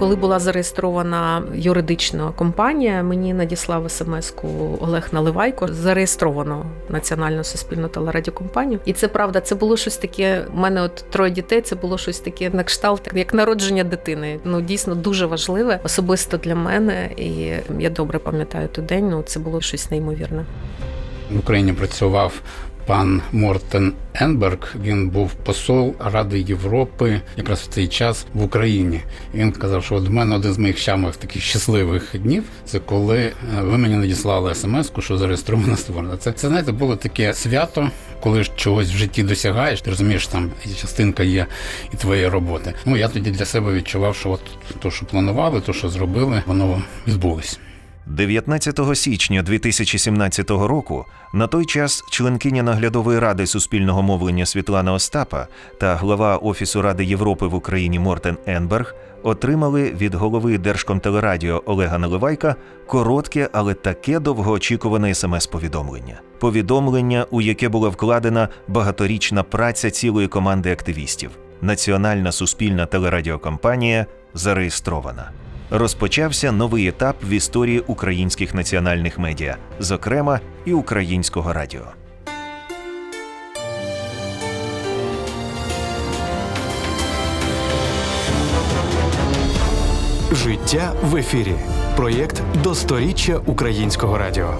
Коли була зареєстрована юридична компанія, мені надіслав смс-ку Олег Наливайко. Зареєстровано національну суспільну телерадіокомпанію. І це правда, це було щось таке. У мене от троє дітей. Це було щось таке на кшталт, як народження дитини. Ну дійсно дуже важливе, особисто для мене. І я добре пам'ятаю той день. Ну це було щось неймовірне. В Україні працював пан Мортен Енберг. Він був посол Ради Європи якраз в цей час в Україні. Він казав, що в мене один з моїх самих таких щасливих днів це коли е, ви мені надіслали смс-ку, що зареєстровано створено. Це це знаєте, було таке свято, коли ж чогось в житті досягаєш. Ти розумієш, там частинка є і твоєї роботи. Ну я тоді для себе відчував, що от то, що планували, то що зробили, воно відбулось. 19 січня 2017 року на той час членкиня наглядової ради суспільного мовлення Світлана Остапа та глава Офісу Ради Європи в Україні Мортен Енберг отримали від голови Держкомтелерадіо Олега Наливайка коротке, але таке довгоочікуване смс-повідомлення. Повідомлення, у яке була вкладена багаторічна праця цілої команди активістів. Національна суспільна телерадіокомпанія зареєстрована розпочався новий етап в історії українських національних медіа, зокрема і українського радіо. Життя в ефірі. Проєкт до сторіччя українського радіо.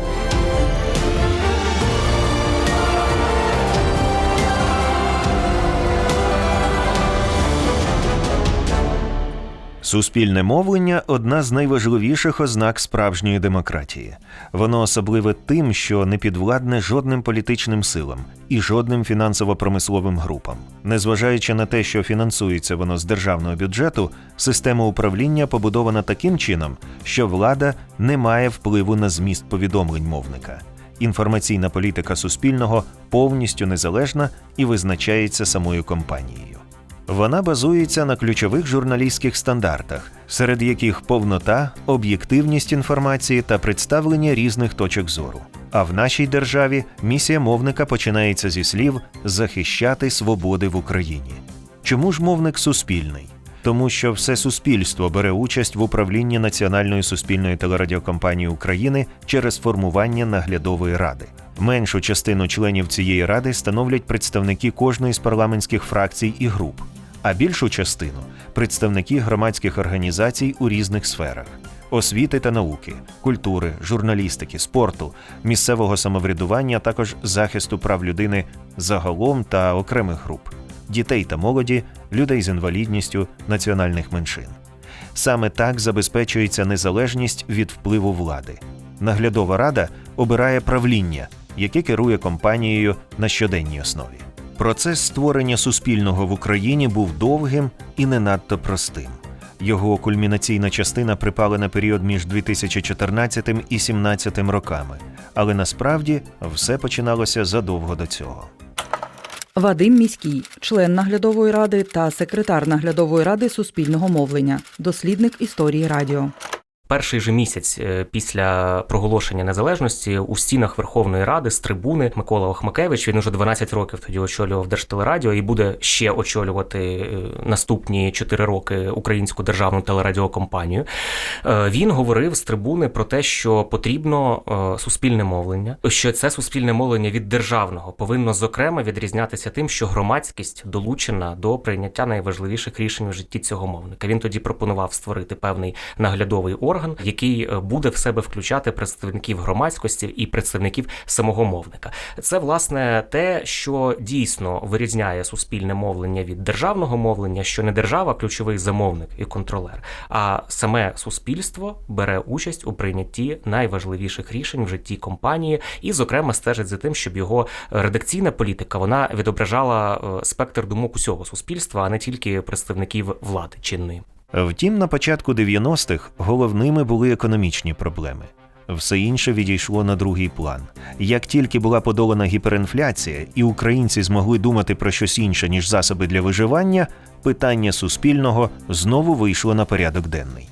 Суспільне мовлення одна з найважливіших ознак справжньої демократії. Воно особливе тим, що не підвладне жодним політичним силам і жодним фінансово-промисловим групам. Незважаючи на те, що фінансується воно з державного бюджету, система управління побудована таким чином, що влада не має впливу на зміст повідомлень мовника. Інформаційна політика суспільного повністю незалежна і визначається самою компанією. Вона базується на ключових журналістських стандартах, серед яких повнота, об'єктивність інформації та представлення різних точок зору. А в нашій державі місія мовника починається зі слів захищати свободи в Україні. Чому ж мовник суспільний? Тому що все суспільство бере участь в управлінні Національної суспільної телерадіокомпанії України через формування наглядової ради. Меншу частину членів цієї ради становлять представники кожної з парламентських фракцій і груп, а більшу частину представники громадських організацій у різних сферах освіти та науки, культури, журналістики, спорту, місцевого самоврядування, а також захисту прав людини загалом та окремих груп, дітей та молоді, людей з інвалідністю, національних меншин. Саме так забезпечується незалежність від впливу влади. Наглядова рада обирає правління, яке керує компанією на щоденній основі. Процес створення суспільного в Україні був довгим і не надто простим. Його кульмінаційна частина припала на період між 2014 і 2017 роками, але насправді все починалося задовго до цього. Вадим Міський, член наглядової ради та секретар наглядової ради суспільного мовлення, дослідник історії радіо. Перший же місяць е, після проголошення незалежності у стінах Верховної Ради з трибуни Микола Охмакевич, він уже 12 років тоді очолював Держтелерадіо і буде ще очолювати е, наступні 4 роки українську державну телерадіокомпанію. Е, Він говорив з трибуни про те, що потрібно суспільне мовлення, що це суспільне мовлення від державного повинно зокрема відрізнятися тим, що громадськість долучена до прийняття найважливіших рішень в житті цього мовника. Він тоді пропонував створити певний наглядовий орган орган, який е, буде в себе включати представників громадськості і представників самого мовника. Це власне те, що дійсно вирізняє суспільне мовлення від державного мовлення, що не держава, ключовий замовник і контролер, а саме суспільство бере участь у прийнятті найважливіших рішень в житті компанії, і, зокрема, стежить за тим, щоб його редакційна політика вона відображала е, спектр думок усього суспільства, а не тільки представників влади чинної. Втім, на початку 90-х головними були економічні проблеми. Все інше відійшло на другий план. Як тільки була подолана гіперінфляція, і українці змогли думати про щось інше, ніж засоби для виживання, питання суспільного знову вийшло на порядок денний.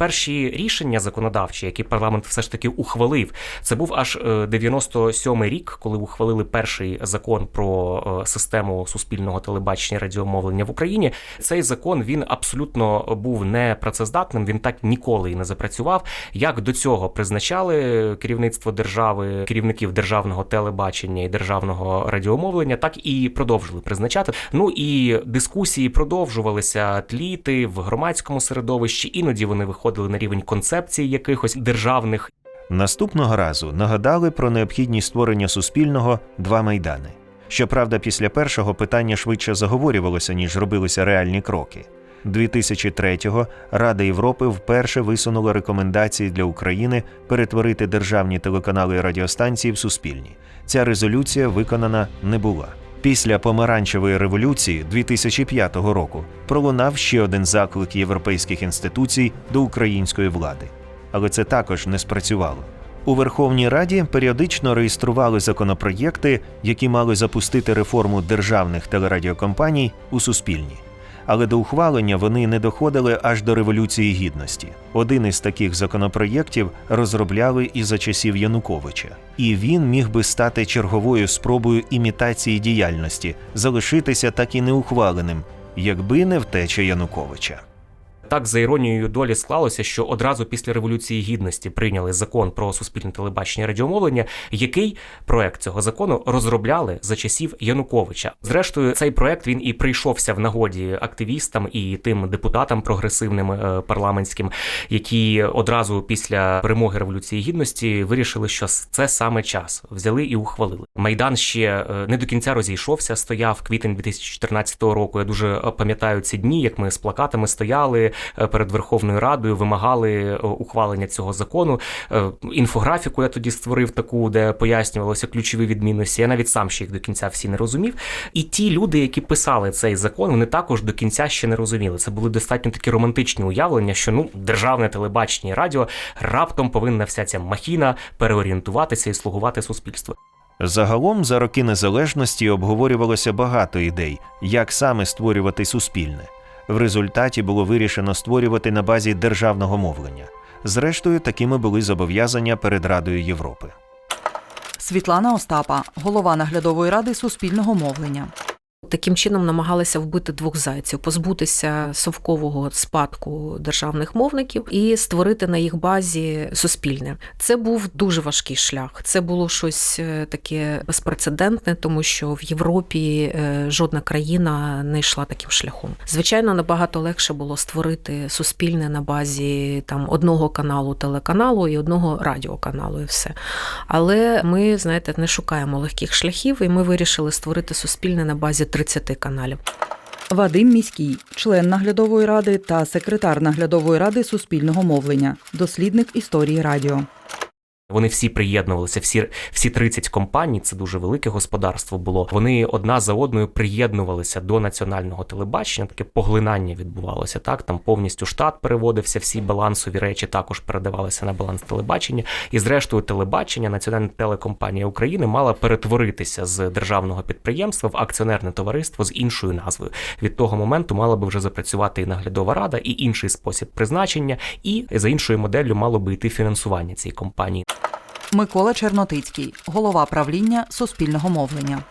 Перші рішення законодавчі, які парламент все ж таки ухвалив, це був аж е, 97-й рік, коли ухвалили перший закон про е, систему суспільного телебачення і радіомовлення в Україні. Цей закон він абсолютно був непрацездатним. Він так ніколи і не запрацював. Як до цього призначали керівництво держави, керівників державного телебачення і державного радіомовлення, так і продовжили призначати. Ну і дискусії продовжувалися тліти в громадському середовищі. Іноді вони виходили на рівень концепцій якихось державних. Наступного разу нагадали про необхідність створення суспільного два майдани. Щоправда, після першого питання швидше заговорювалося, ніж робилися реальні кроки. 2003-го Рада Європи вперше висунула рекомендації для України перетворити державні телеканали і радіостанції в суспільні. Ця резолюція виконана не була. Після помаранчевої революції 2005 року пролунав ще один заклик європейських інституцій до української влади. Але це також не спрацювало. У Верховній Раді періодично реєстрували законопроєкти, які мали запустити реформу державних телерадіокомпаній у суспільні. Але до ухвалення вони не доходили аж до Революції Гідності. Один із таких законопроєктів розробляли і за часів Януковича, і він міг би стати черговою спробою імітації діяльності, залишитися так і неухваленим, якби не втеча Януковича. Так, за іронією долі склалося, що одразу після революції гідності прийняли закон про суспільне телебачення і радіомовлення, який проект цього закону розробляли за часів Януковича. Зрештою, цей проект він і прийшовся в нагоді активістам і тим депутатам прогресивним е, парламентським, які одразу після перемоги революції гідності вирішили, що це саме час взяли і ухвалили. Майдан ще е, не до кінця розійшовся, стояв квітень 2014 року. Я дуже е, пам'ятаю ці дні, як ми з плакатами стояли перед Верховною Радою, вимагали е, ухвалення цього закону. Е, Інфографіку я тоді створив таку, де пояснювалося ключові відмінності. Я навіть сам ще їх до кінця всі не розумів. І ті люди, які писали цей закон, вони також до кінця ще не розуміли. Це були достатньо такі романтичні уявлення, що ну державне телебачення і радіо раптом повинна вся ця махіна переорієнтуватися і слугувати суспільству. Загалом за роки незалежності обговорювалося багато ідей, як саме створювати суспільне. В результаті було вирішено створювати на базі державного мовлення. Зрештою, такими були зобов'язання перед Радою Європи. Світлана Остапа, голова наглядової ради суспільного мовлення. Таким чином намагалися вбити двох зайців, позбутися совкового спадку державних мовників і створити на їх базі суспільне. Це був дуже важкий шлях. Це було щось е, таке безпрецедентне, тому що в Європі е, жодна країна не йшла таким шляхом. Звичайно, набагато легше було створити суспільне на базі там одного каналу телеканалу і одного радіоканалу, і все. Але ми, знаєте, не шукаємо легких шляхів, і ми вирішили створити суспільне на базі 30 каналів. Вадим Міський, член наглядової ради та секретар наглядової ради суспільного мовлення, дослідник історії радіо. Вони всі приєднувалися, всі, всі 30 компаній, це дуже велике господарство було. Вони одна за одною приєднувалися до національного телебачення. Таке поглинання відбувалося. Так там повністю штат переводився, всі балансові речі також передавалися на баланс телебачення. І зрештою, телебачення, Національна телекомпанія України мала перетворитися з державного підприємства в акціонерне товариство з іншою назвою. Від того моменту мала би вже запрацювати і наглядова рада, і інший спосіб призначення, і за іншою моделлю мало би йти фінансування цієї компанії. Микола Чернотицький, голова правління суспільного мовлення.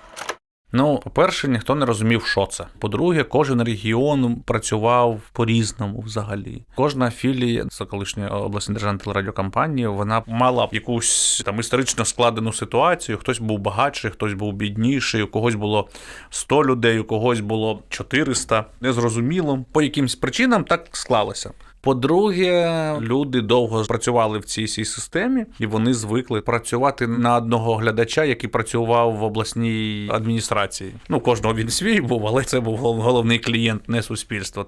Ну, по-перше, ніхто не розумів, що це. По-друге, кожен регіон працював по-різному взагалі. Кожна філія це колишньої обласної державної телерадіокомпанії, вона мала якусь там історично складену ситуацію. Хтось був багатший, хтось був бідніший, у когось було 100 людей, у когось було 400. Незрозуміло. По якимсь причинам так склалося. По-друге, люди довго працювали в цій цій системі, і вони звикли працювати на одного глядача, який працював в обласній адміністрації. Ну, кожного він свій був, але це був гол- головний клієнт, не суспільство.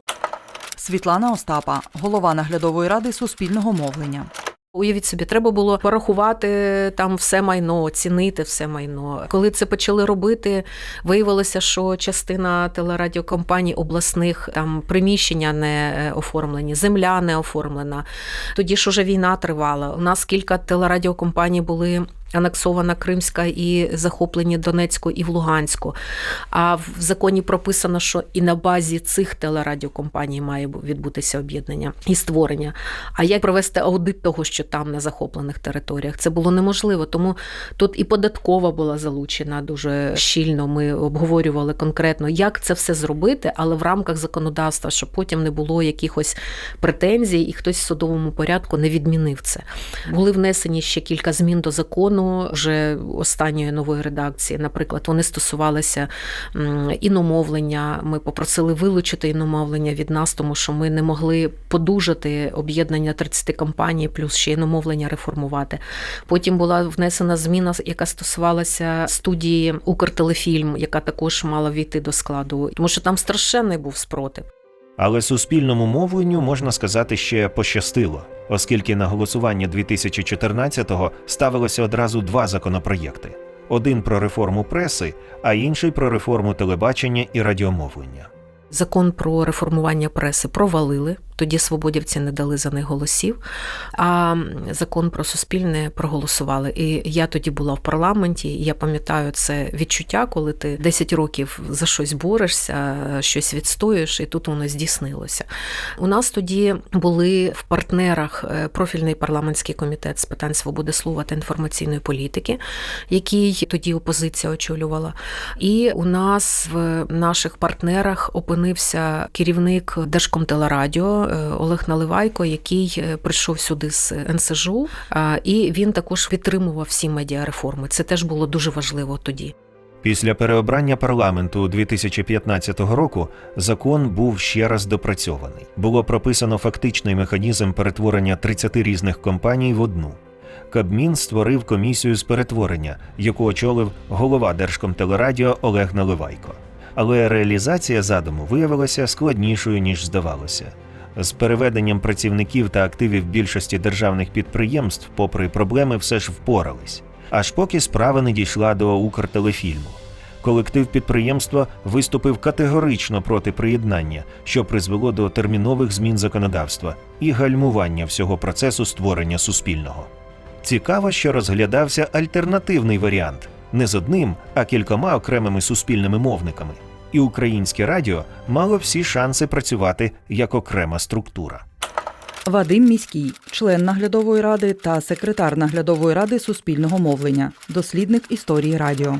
Світлана Остапа, голова наглядової ради суспільного мовлення. Уявіть собі, треба було порахувати там все майно, оцінити все майно. Коли це почали робити, виявилося, що частина телерадіокомпаній обласних там приміщення не е, оформлені, земля не оформлена. Тоді ж уже війна тривала. У нас кілька телерадіокомпаній були анексована Кримська і захоплені Донецьку і в Луганську. А в законі прописано, що і на базі цих телерадіокомпаній має відбутися об'єднання і створення. А як провести аудит того, що там на захоплених територіях? Це було неможливо. Тому тут і податкова була залучена дуже щільно. Ми обговорювали конкретно, як це все зробити, але в рамках законодавства, щоб потім не було якихось претензій, і хтось в судовому порядку не відмінив це. Були внесені ще кілька змін до закону вже останньої нової редакції. Наприклад, вони стосувалися іномовлення. Ми попросили вилучити іномовлення від нас, тому що ми не могли подужати об'єднання 30 компаній, плюс ще іномовлення реформувати. Потім була внесена зміна, яка стосувалася студії Укртелефільм, яка також мала війти до складу, тому що там страшенний був спротив. Але суспільному мовленню можна сказати ще пощастило, оскільки на голосування 2014-го ставилося одразу два законопроєкти: один про реформу преси, а інший про реформу телебачення і радіомовлення. Закон про реформування преси провалили. Тоді свободівці не дали за них голосів. А закон про суспільне проголосували. І я тоді була в парламенті. і Я пам'ятаю це відчуття, коли ти 10 років за щось борешся, щось відстоюєш, і тут воно здійснилося. У нас тоді були в партнерах е, профільний парламентський комітет з питань свободи слова та інформаційної політики, який тоді опозиція очолювала. І у нас в наших партнерах опинився керівник Держкомтелерадіо Олег Наливайко, який е, прийшов сюди з НСЖУ, і він також підтримував всі медіареформи. Це теж було дуже важливо тоді. Після переобрання парламенту 2015 року закон був ще раз допрацьований. Було прописано фактичний механізм перетворення 30 різних компаній в одну. Кабмін створив комісію з перетворення, яку очолив голова Держкомтелерадіо Олег Наливайко. Але реалізація задуму виявилася складнішою ніж здавалося. З переведенням працівників та активів більшості державних підприємств, попри проблеми, все ж впорались. Аж поки справа не дійшла до Укртелефільму. Колектив підприємства виступив категорично проти приєднання, що призвело до термінових змін законодавства і гальмування всього процесу створення суспільного. Цікаво, що розглядався альтернативний варіант не з одним, а кількома окремими суспільними мовниками. І українське радіо мало всі шанси працювати як окрема структура. Вадим Міський, член наглядової ради та секретар наглядової ради суспільного мовлення, дослідник історії радіо.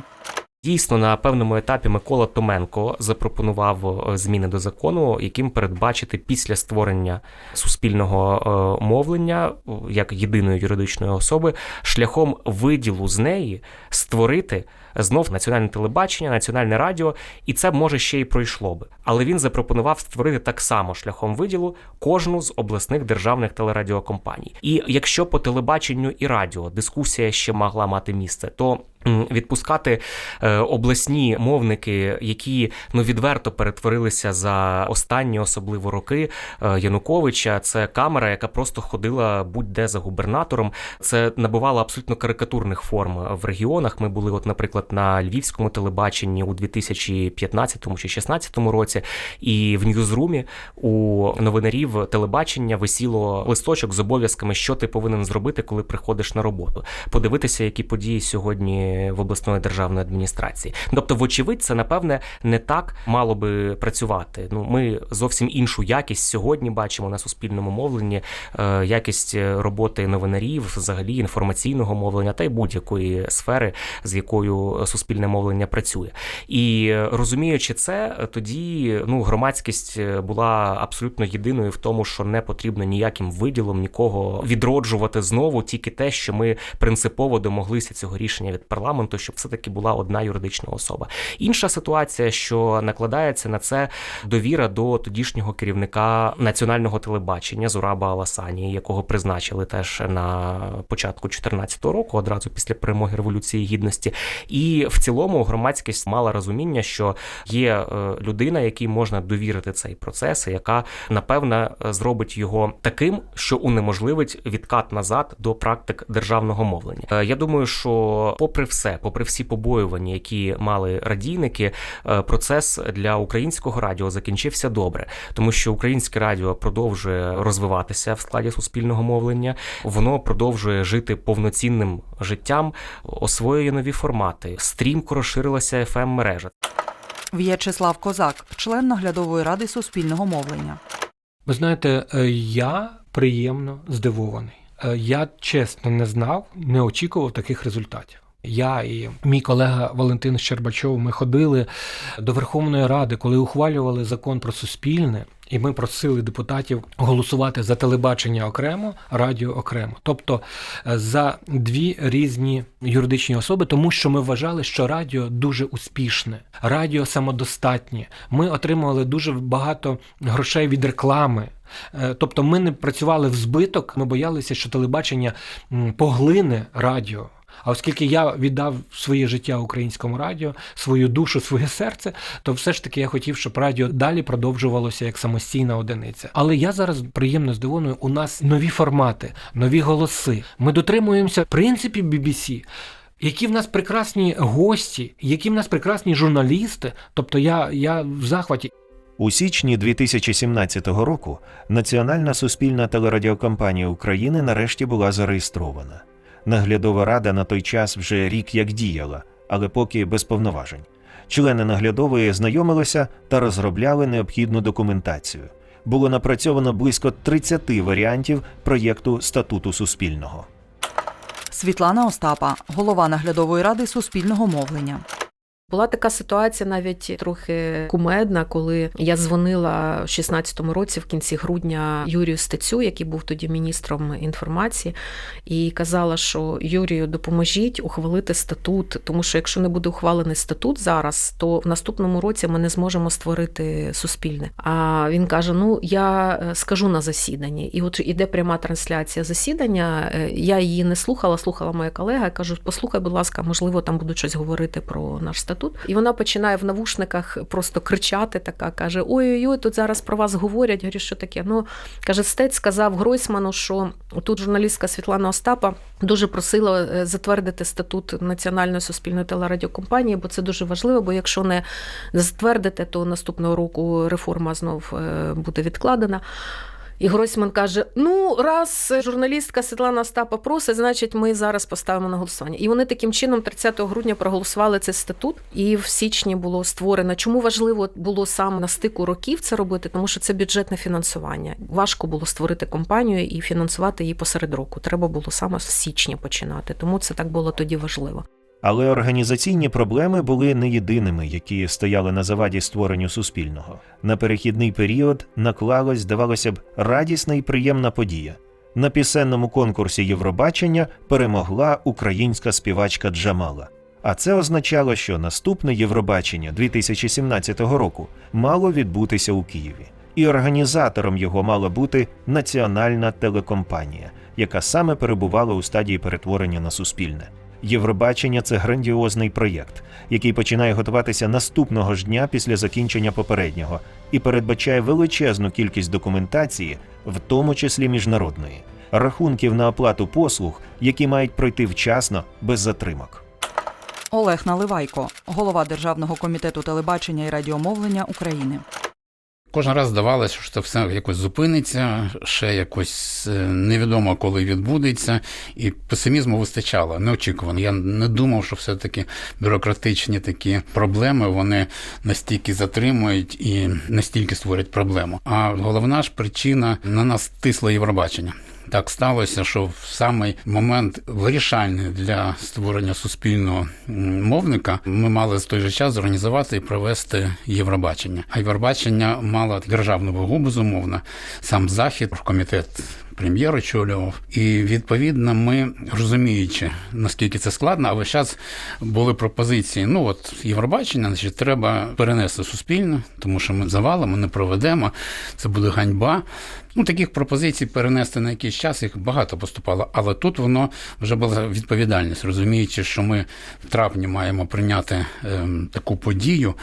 Дійсно, на певному етапі Микола Томенко запропонував е, зміни до закону, яким передбачити після створення суспільного е, мовлення е, як єдиної юридичної особи шляхом виділу з неї створити знов національне телебачення, національне радіо, і це може ще й пройшло би. Але він запропонував створити так само шляхом виділу кожну з обласних державних телерадіокомпаній. І якщо по телебаченню і радіо дискусія ще могла мати місце, то відпускати е, обласні мовники, які ну відверто перетворилися за останні, особливо роки е, Януковича. Це камера, яка просто ходила будь-де за губернатором. Це набувало абсолютно карикатурних форм в регіонах. Ми були, от, наприклад, на львівському телебаченні у 2015 чи 2016 році, і в Ньюзрумі у новинарів телебачення висіло листочок з обов'язками, що ти повинен зробити, коли приходиш на роботу. Подивитися, які події сьогодні в обласної державної адміністрації. Тобто, вочевидь, це напевне не так мало би працювати. Ну, ми зовсім іншу якість сьогодні бачимо на суспільному мовленні, е, якість роботи новинарів, взагалі інформаційного мовлення та й будь-якої сфери, з якою суспільне мовлення працює. І розуміючи це, тоді ну громадськість була абсолютно єдиною в тому, що не потрібно ніяким виділом нікого відроджувати знову, тільки те, що ми принципово домоглися цього рішення від парламенту, щоб все таки була одна юридична особа. Інша ситуація, що накладається на це довіра до тодішнього керівника національного телебачення Зураба Аласані, якого призначили теж на початку 2014 року, одразу після перемоги революції гідності. І в цілому громадськість мала розуміння, що є е, людина, якій можна довірити цей процес, яка напевно зробить його таким, що унеможливить відкат назад до практик державного мовлення. Е, Я думаю, що попри все, попри всі побоювання, які мали радійники, е, процес для українського радіо закінчився добре, тому що українське радіо продовжує розвиватися в складі суспільного мовлення, воно продовжує жити повноцінним життям, освоює нові формати, стрімко розширилася fm мережа В'ячеслав Козак, член наглядової ради суспільного мовлення. Ви знаєте, е, я приємно здивований. Е, Я чесно не знав, не очікував таких результатів. Я і мій колега Валентин Щербачов ми ходили до Верховної Ради, коли ухвалювали закон про суспільне, і ми просили депутатів голосувати за телебачення окремо, радіо окремо, тобто е, за дві різні юридичні особи, тому що ми вважали, що радіо дуже успішне, радіо самодостатнє. Ми отримували дуже багато грошей від реклами. Е, Тобто ми не працювали в збиток, ми боялися, що телебачення поглине радіо. А оскільки я віддав своє життя українському радіо, свою душу, своє серце, то все ж таки я хотів, щоб радіо далі продовжувалося як самостійна одиниця. Але я зараз приємно здивований, у нас нові формати, нові голоси. Ми дотримуємося принципів BBC. Які в нас прекрасні гості, які в нас прекрасні журналісти. Тобто я, я в захваті. У січні 2017 року Національна суспільна телерадіокомпанія України нарешті була зареєстрована. Наглядова рада на той час вже рік як діяла, але поки без повноважень. Члени наглядової знайомилися та розробляли необхідну документацію. Було напрацьовано близько 30 варіантів проєкту статуту Суспільного. Світлана Остапа, голова наглядової ради суспільного мовлення. Була така ситуація навіть трохи кумедна, коли я дзвонила в 16-му році, в кінці грудня, Юрію Стецю, який був тоді міністром інформації, і казала, що Юрію, допоможіть ухвалити статут, тому що якщо не буде ухвалений статут зараз, то в наступному році ми не зможемо створити суспільне. А він каже: Ну я е, скажу на засіданні, і от іде пряма трансляція засідання. Е, Я її не слухала, слухала моя колега. Я кажу, послухай, будь ласка, можливо, там будуть щось говорити про наш статут. І вона починає в навушниках просто кричати, така каже: Ой-ой-ой, тут зараз про вас говорять. Я Говорю, що таке? Ну каже, стець сказав Гройсману, що тут журналістка Світлана Остапа дуже просила е, затвердити статут Національної суспільної телерадіокомпанії, бо це дуже важливо. Бо якщо не затвердите, то наступного року реформа знов е, буде відкладена. І Гройсман каже: Ну, раз журналістка Світлана Остапа просить, значить, ми зараз поставимо на голосування. І вони таким чином 30 грудня проголосували цей статут, і в січні було створено. Чому важливо було саме на стику років це робити? Тому що це бюджетне фінансування. Важко було створити компанію і фінансувати її посеред року. Треба було саме з січня починати. Тому це так було тоді важливо. Але організаційні проблеми були не єдиними, які стояли на заваді створенню суспільного. На перехідний період наклалась, здавалося б, радісна і приємна подія. На пісенному конкурсі Євробачення перемогла українська співачка Джамала. А це означало, що наступне Євробачення 2017 року мало відбутися у Києві, і організатором його мала бути національна телекомпанія, яка саме перебувала у стадії перетворення на суспільне. Євробачення це грандіозний проєкт, який починає готуватися наступного ж дня після закінчення попереднього і передбачає величезну кількість документації, в тому числі міжнародної, рахунків на оплату послуг, які мають пройти вчасно без затримок. Олег Наливайко, голова Державного комітету телебачення і радіомовлення України. Кожен раз здавалося, що це все якось зупиниться, ще якось е, невідомо, коли відбудеться, і песимізму вистачало неочікувано. Я не думав, що все-таки бюрократичні такі проблеми вони настільки затримують і настільки створять проблему. А головна ж причина на нас тисло Євробачення. Так сталося, що в самий момент вирішальний для створення суспільного мовника ми мали з той же час зорганізувати і провести Євробачення. А Євробачення мало державну вагу, безумовно. Сам захід, комітет прем'єр очолював. І відповідно, ми розуміючи, наскільки це складно, а весь час були пропозиції. Ну от Євробачення, значить, треба перенести суспільно, тому що ми завалимо, не проведемо. Це буде ганьба. Ну, таких пропозицій перенести на якийсь час їх багато поступало, але тут воно вже була відповідальність, розуміючи, що ми в травні маємо прийняти ем, таку подію.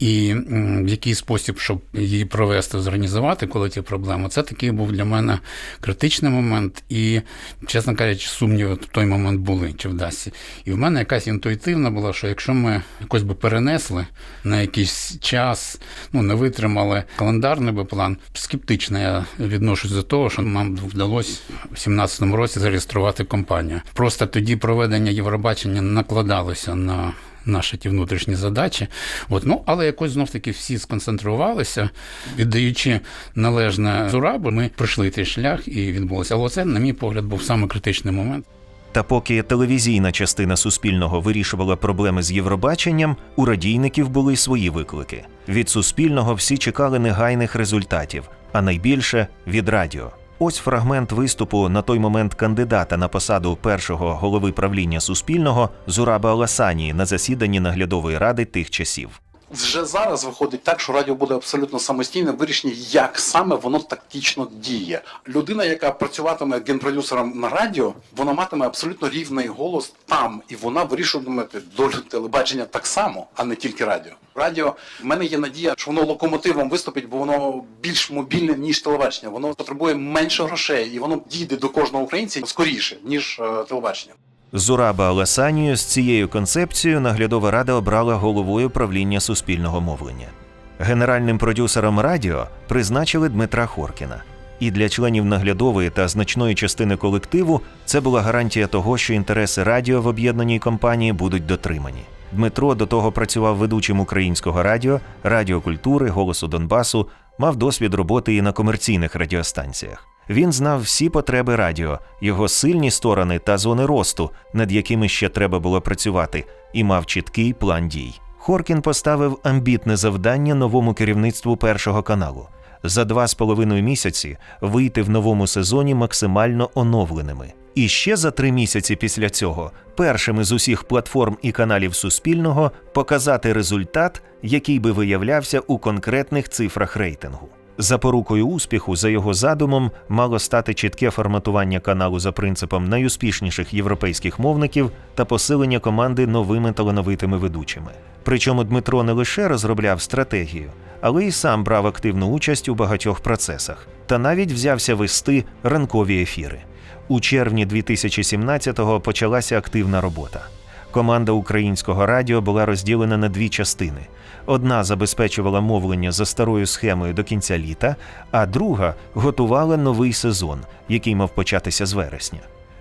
І в який спосіб, щоб її провести, зорганізувати, коли ті проблеми, це такий був для мене критичний момент. І, чесно кажучи, сумніви в той момент були, чи вдасться. І в мене якась інтуїтивна була, що якщо ми якось би перенесли на якийсь час, ну не витримали календарний би план, скептично я відношусь до того, що нам вдалося в 2017 році зареєструвати компанію. Просто тоді проведення Євробачення накладалося на наші ті внутрішні задачі. От, ну, але якось знов таки всі сконцентрувалися, віддаючи належне Зурабу, ми пройшли той шлях і відбулося. Але це, на мій погляд, був саме критичний момент. Та поки телевізійна частина Суспільного вирішувала проблеми з Євробаченням, у радійників були свої виклики. Від Суспільного всі чекали негайних результатів, а найбільше від радіо. Ось фрагмент виступу на той момент кандидата на посаду першого голови правління Суспільного Зураба Аласанії на засіданні наглядової ради тих часів. Вже зараз виходить так, що радіо буде абсолютно самостійне вирішення, як саме воно тактично діє. Людина, яка працюватиме генпродюсером на радіо, вона матиме абсолютно рівний голос там, і вона вирішуватиме долю телебачення так само, а не тільки радіо. Радіо в мене є надія, що воно локомотивом виступить, бо воно більш мобільне ніж телебачення. Воно потребує менше грошей, і воно дійде до кожного українця скоріше ніж е, телебачення. Зураба Аласанію з цією концепцією наглядова рада обрала головою правління суспільного мовлення. Генеральним продюсером радіо призначили Дмитра Хоркіна. І для членів наглядової та значної частини колективу це була гарантія того, що інтереси радіо в об'єднаній компанії будуть дотримані. Дмитро до того працював ведучим українського радіо, радіокультури, голосу Донбасу, мав досвід роботи і на комерційних радіостанціях. Він знав всі потреби радіо, його сильні сторони та зони росту, над якими ще треба було працювати, і мав чіткий план дій. Хоркін поставив амбітне завдання новому керівництву першого каналу за два з половиною місяці вийти в новому сезоні максимально оновленими. І ще за три місяці після цього першими з усіх платформ і каналів Суспільного показати результат, який би виявлявся у конкретних цифрах рейтингу. Запорукою успіху за його задумом мало стати чітке форматування каналу за принципом найуспішніших європейських мовників та посилення команди новими талановитими ведучими. Причому Дмитро не лише розробляв стратегію, але й сам брав активну участь у багатьох процесах та навіть взявся вести ранкові ефіри. У червні 2017-го почалася активна робота. Команда українського радіо була розділена на дві частини. Одна забезпечувала мовлення за старою схемою до кінця літа, а друга готувала новий сезон, який мав початися з вересня.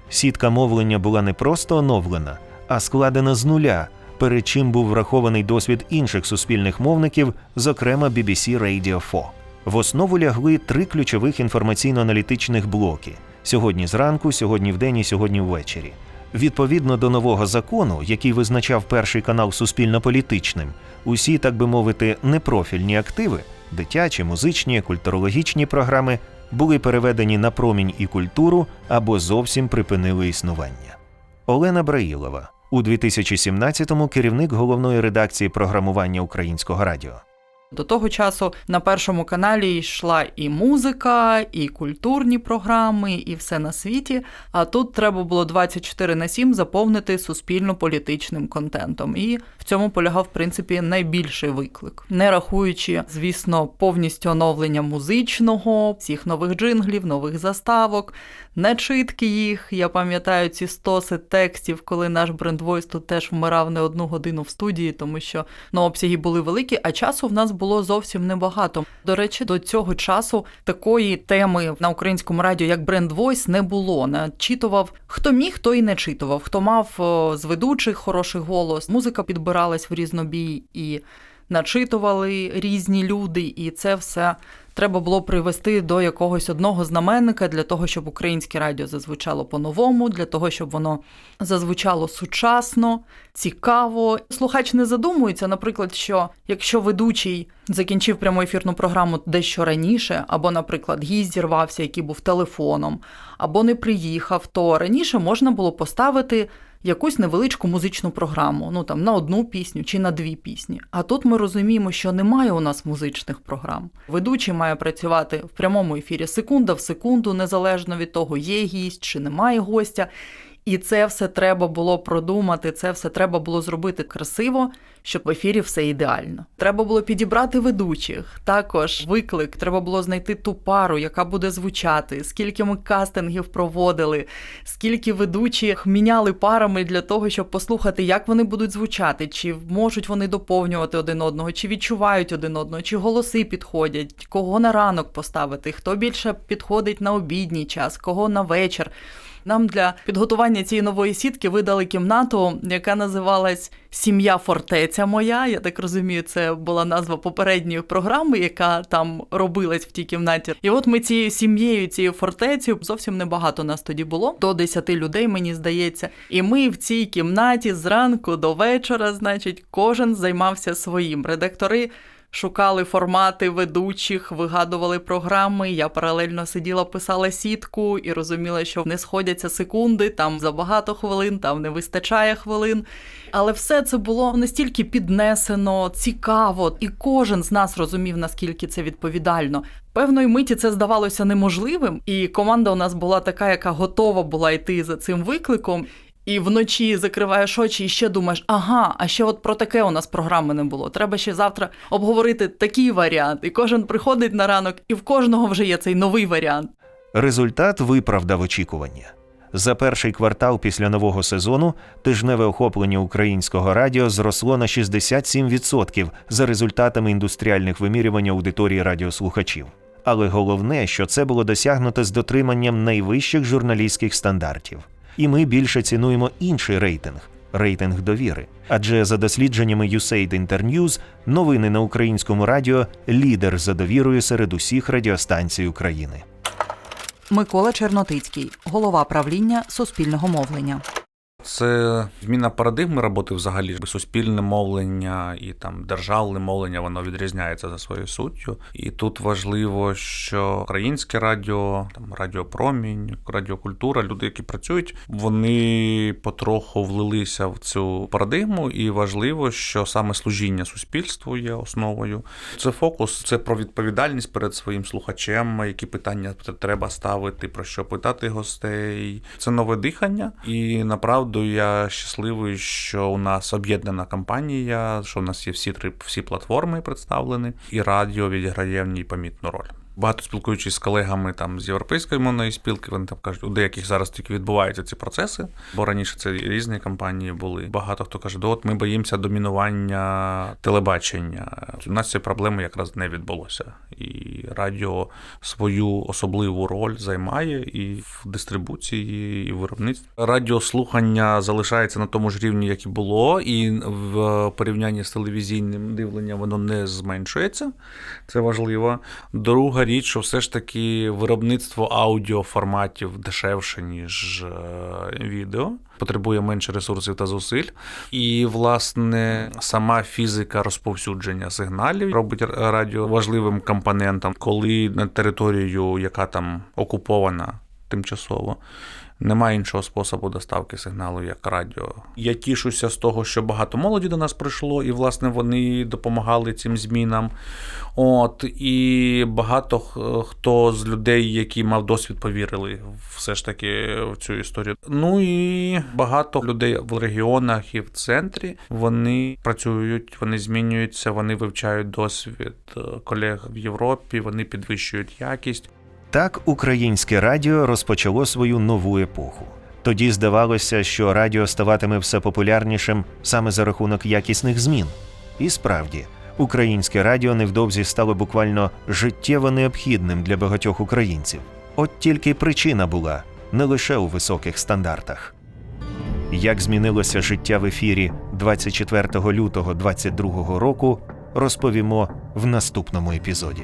Сітка мовлення була не просто оновлена, а складена з нуля, перед чим був врахований досвід інших суспільних мовників, зокрема BBC Radio 4. В основу лягли три ключових інформаційно-аналітичних блоки: сьогодні зранку, сьогодні вдень і сьогодні ввечері. Відповідно до нового закону, який визначав перший канал суспільно-політичним, усі, так би мовити, непрофільні активи дитячі, музичні, культурологічні програми були переведені на промінь і культуру або зовсім припинили існування. Олена Браїлова у 2017-му керівник головної редакції програмування українського радіо. До того часу на першому каналі йшла і музика, і культурні програми, і все на світі. А тут треба було 24 на 7 заповнити суспільно-політичним контентом. І цьому полягав, в принципі, найбільший виклик, не рахуючи, звісно, повністю оновлення музичного, всіх нових джинглів, нових заставок, нечитки їх. Я пам'ятаю ці стоси текстів, коли наш брендвойс тут теж вмирав не одну годину в студії, тому що ну, обсяги були великі, а часу в нас було зовсім небагато. До речі, до цього часу такої теми на українському радіо, як бренд Voice, не було. Начитував хто міг, той і не читував. Хто мав з ведучих хороший голос, музика підбиралась в різнобій і начитували різні люди, і це все треба було привести до якогось одного знаменника для того, щоб українське радіо зазвучало по-новому, для того, щоб воно зазвучало сучасно, цікаво. Слухач не задумується, наприклад, що якщо ведучий закінчив пряму ефірну програму дещо раніше, або, наприклад, гість зірвався, який був телефоном, або не приїхав, то раніше можна було поставити якусь невеличку музичну програму, ну там на одну пісню чи на дві пісні. А тут ми розуміємо, що немає у нас музичних програм. Ведучий має працювати в прямому ефірі секунда в секунду, незалежно від того, є гість чи немає гостя. І це все треба було продумати, це все треба було зробити красиво, щоб в ефірі все ідеально. Треба було підібрати ведучих. Також виклик, треба було знайти ту пару, яка буде звучати, скільки ми кастингів проводили, скільки ведучих міняли парами для того, щоб послухати, як вони будуть звучати, чи можуть вони доповнювати один одного, чи відчувають один одного, чи голоси підходять, кого на ранок поставити, хто більше підходить на обідній час, кого на вечір. Нам для підготування цієї нової сітки видали кімнату, яка називалась Сім'я фортеця моя. Я так розумію, це була назва попередньої програми, яка там робилась в тій кімнаті. І от ми цією сім'єю, цією фортецею, зовсім небагато нас тоді було, до 10 людей, мені здається. І ми в цій кімнаті зранку до вечора, значить, кожен займався своїм. Редактори Шукали формати ведучих, вигадували програми. Я паралельно сиділа, писала сітку і розуміла, що не сходяться секунди, там забагато хвилин, там не вистачає хвилин. Але все це було настільки піднесено, цікаво, і кожен з нас розумів, наскільки це відповідально. Певної миті це здавалося неможливим, і команда у нас була така, яка готова була йти за цим викликом. І вночі закриваєш очі і ще думаєш, ага, а ще от про таке у нас програми не було. Треба ще завтра обговорити такий варіант. І кожен приходить на ранок, і в кожного вже є цей новий варіант. Результат виправдав очікування. За перший квартал після нового сезону тижневе охоплення українського радіо зросло на 67% за результатами індустріальних вимірювань аудиторії радіослухачів. Але головне, що це було досягнуто з дотриманням найвищих журналістських стандартів. І ми більше цінуємо інший рейтинг рейтинг довіри. Адже за дослідженнями USAID Internews, новини на українському радіо лідер за довірою серед усіх радіостанцій України. Микола Чернотицький, голова правління суспільного мовлення. Це зміна парадигми роботи взагалі. Суспільне мовлення і там державне мовлення воно відрізняється за своєю суттю. І тут важливо, що українське радіо, там радіопромінь, радіокультура, люди, які працюють, вони потроху влилися в цю парадигму, і важливо, що саме служіння суспільству є основою. Це фокус, це про відповідальність перед своїм слухачем, які питання треба ставити, про що питати гостей. Це нове дихання, і направду я щасливий, що у нас об'єднана кампанія, що у нас є всі три всі платформи представлені, і радіо відіграє в ній помітну роль. Багато спілкуючись з колегами там з європейської мовної спілки, вони там кажуть, у деяких зараз тільки відбуваються ці процеси, бо раніше це різні кампанії були. Багато хто каже, от ми боїмося домінування телебачення. У нас цієї проблеми якраз не відбулося. І радіо свою особливу роль займає і в дистрибуції, і в виробництві. Радіослухання залишається на тому ж рівні, як і було, і в порівнянні з телевізійним дивленням воно не зменшується. Це важливо. Друга річ, що все ж таки виробництво аудіоформатів дешевше, ніж е, відео, потребує менше ресурсів та зусиль. І, власне, сама фізика розповсюдження сигналів робить радіо важливим компонентом, коли на територію, яка там окупована тимчасово. Немає іншого способу доставки сигналу, як радіо. Я тішуся з того, що багато молоді до нас прийшло, і, власне, вони допомагали цим змінам. От, І багато хто з людей, які мав досвід, повірили все ж таки в цю історію. Ну і багато людей в регіонах і в центрі вони працюють, вони змінюються, вони вивчають досвід колег в Європі, вони підвищують якість. Так українське радіо розпочало свою нову епоху. Тоді здавалося, що радіо ставатиме все популярнішим саме за рахунок якісних змін. І справді, українське радіо невдовзі стало буквально життєво необхідним для багатьох українців. От тільки причина була не лише у високих стандартах. Як змінилося життя в ефірі 24 лютого 2022 року, розповімо в наступному епізоді.